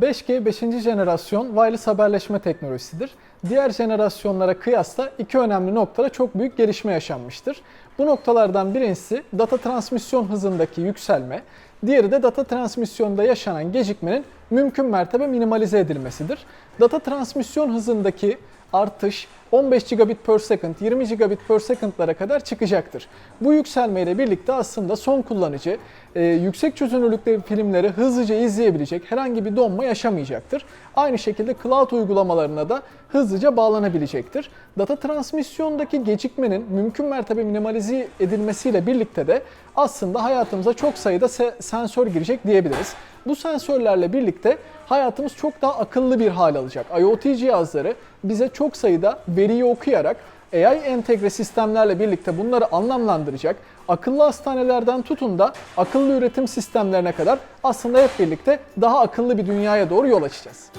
5G 5. jenerasyon wireless haberleşme teknolojisidir. Diğer jenerasyonlara kıyasla iki önemli noktada çok büyük gelişme yaşanmıştır. Bu noktalardan birincisi data transmisyon hızındaki yükselme, diğeri de data transmisyonda yaşanan gecikmenin mümkün mertebe minimalize edilmesidir. Data transmisyon hızındaki artış 15 gigabit per second, 20 gigabit per second'lara kadar çıkacaktır. Bu yükselmeyle birlikte aslında son kullanıcı e, yüksek çözünürlükte filmleri hızlıca izleyebilecek, herhangi bir donma yaşamayacaktır. Aynı şekilde cloud uygulamalarına da hızlıca bağlanabilecektir. Data transmisyondaki gecikmenin mümkün mertebe minimalize edilmesiyle birlikte de aslında hayatımıza çok sayıda se- sensör girecek diyebiliriz. Bu sensörlerle birlikte hayatımız çok daha akıllı bir hal alacak. IoT cihazları bize çok sayıda veriyi okuyarak AI entegre sistemlerle birlikte bunları anlamlandıracak. Akıllı hastanelerden tutun da akıllı üretim sistemlerine kadar aslında hep birlikte daha akıllı bir dünyaya doğru yol açacağız.